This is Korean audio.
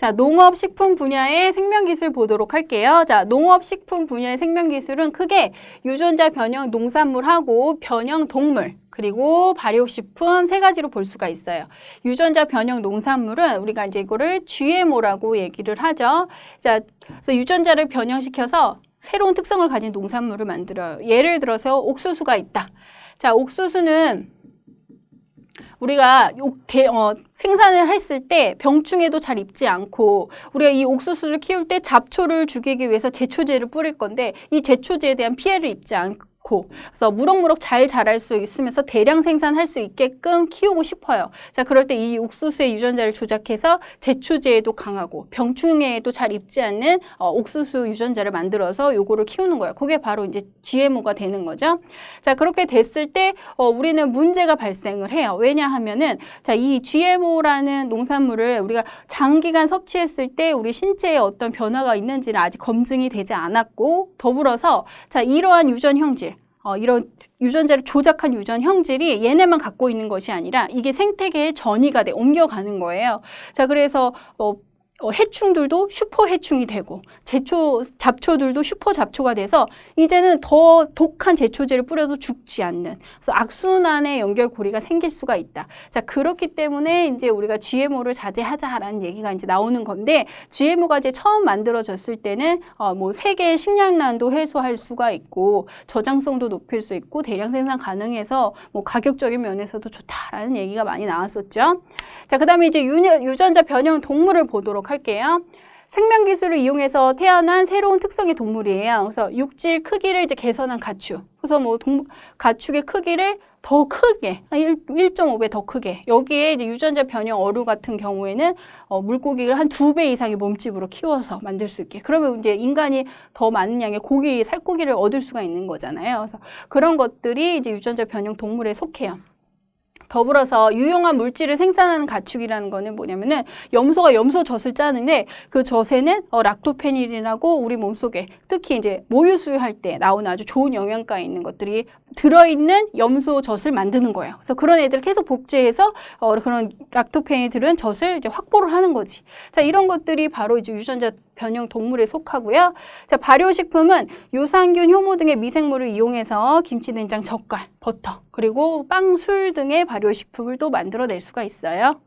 자, 농업 식품 분야의 생명 기술 보도록 할게요. 자, 농업 식품 분야의 생명 기술은 크게 유전자 변형 농산물하고 변형 동물, 그리고 발효식품 세 가지로 볼 수가 있어요. 유전자 변형 농산물은 우리가 이제 이거를 GMO라고 얘기를 하죠. 자, 그래서 유전자를 변형시켜서 새로운 특성을 가진 농산물을 만들어요. 예를 들어서 옥수수가 있다. 자, 옥수수는 우리가 옥- 대- 어, 생산을 했을 때 병충해도 잘 입지 않고 우리가 이 옥수수를 키울 때 잡초를 죽이기 위해서 제초제를 뿌릴 건데 이 제초제에 대한 피해를 입지 않고 그래서 무럭무럭 잘 자랄 수 있으면서 대량 생산할 수 있게끔 키우고 싶어요. 자, 그럴 때 이 옥수수의 유전자를 조작해서 제초제에도 강하고 병충해에도 잘 입지 않는 어, 옥수수 유전자를 만들어서 요거를 키우는 거예요. 그게 바로 이제 GMO가 되는 거죠. 자, 그렇게 됐을 때 어, 우리는 문제가 발생을 해요. 왜냐하면은 자, 이 GMO라는 농산물을 우리가 장기간 섭취했을 때 우리 신체에 어떤 변화가 있는지는 아직 검증이 되지 않았고 더불어서 자, 이러한 유전 형질 어, 이런 유전자를 조작한 유전 형질이 얘네만 갖고 있는 것이 아니라 이게 생태계에 전이가 돼 옮겨가는 거예요. 자, 그래서 어, 어, 해충들도 슈퍼 해충이 되고 제초 잡초들도 슈퍼 잡초가 돼서 이제는 더 독한 제초제를 뿌려도 죽지 않는 그래서 악순환의 연결고리가 생길 수가 있다. 자 그렇기 때문에 이제 우리가 GMO를 자제하자라는 얘기가 이제 나오는 건데 GMO가 이제 처음 만들어졌을 때는 어, 뭐 세계 식량난도 해소할 수가 있고 저장성도 높일 수 있고 대량 생산 가능해서 뭐 가격적인 면에서도 좋다라는 얘기가 많이 나왔었죠. 자 그다음에 이제 유, 유전자 변형 동물을 보도록 할게요. 생명 기술을 이용해서 태어난 새로운 특성의 동물이에요. 그래서 육질 크기를 이제 개선한 가축. 그래서 뭐 동, 가축의 크기를 더 크게, 1.5배 더 크게. 여기에 이제 유전자 변형 어류 같은 경우에는 어, 물고기를 한 두 배 이상의 몸집으로 키워서 만들 수 있게. 그러면 이제 인간이 더 많은 양의 고기, 살코기를 얻을 수가 있는 거잖아요. 그래서 그런 것들이 이제 유전자 변형 동물에 속해요. 더불어서 유용한 물질을 생산하는 가축이라는 거는 뭐냐면은 염소가 염소 젖을 짜는데 그 젖에는 어, 락토페닐이라고 우리 몸속에 특히 이제 모유 수유할 때 나오는 아주 좋은 영양가 있는 것들이 들어있는 염소 젖을 만드는 거예요. 그래서 그런 애들을 계속 복제해서 어, 그런 락토페닐 들은 젖을 이제 확보를 하는 거지. 자 이런 것들이 바로 이제 유전자 변형 동물에 속하고요. 자 발효식품은 유산균, 효모 등의 미생물을 이용해서 김치, 된장, 젓갈, 버터 그리고 빵, 술 등의 발효식품을 또 만들어낼 수가 있어요.